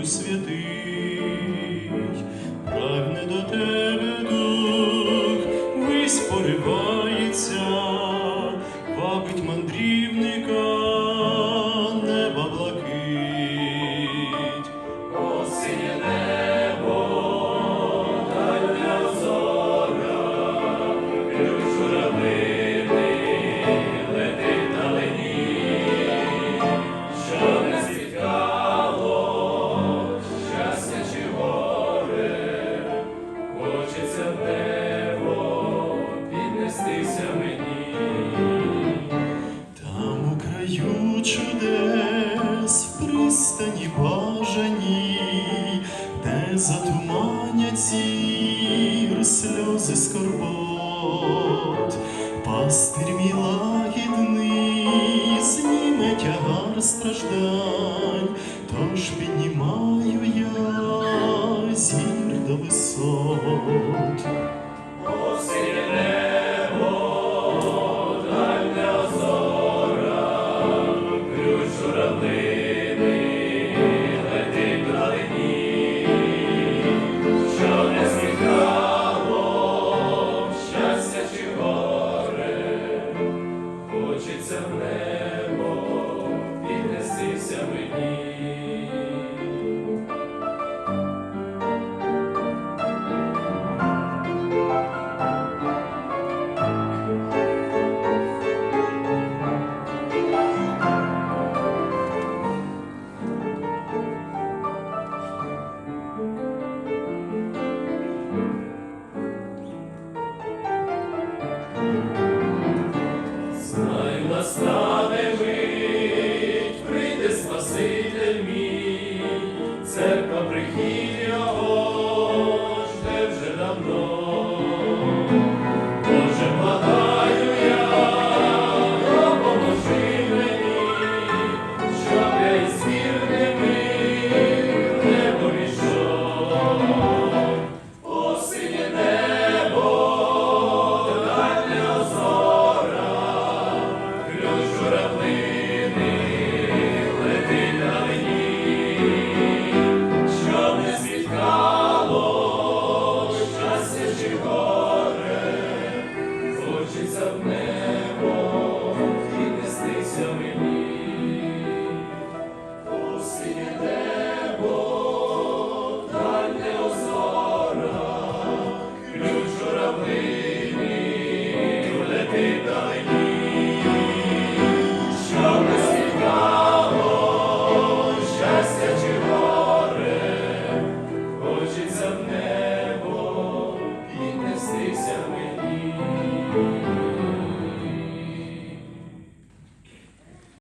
Духу святий, прагне до тебе дух, вись поривається, мандрівника, неба блакить, О, небо, дальня чудес, в пристані бажані, де затуманять сльози скорбот, пастир мій лагідний, зніме тягар страждань, тож піднімаю я зір до висот. us. Yeah.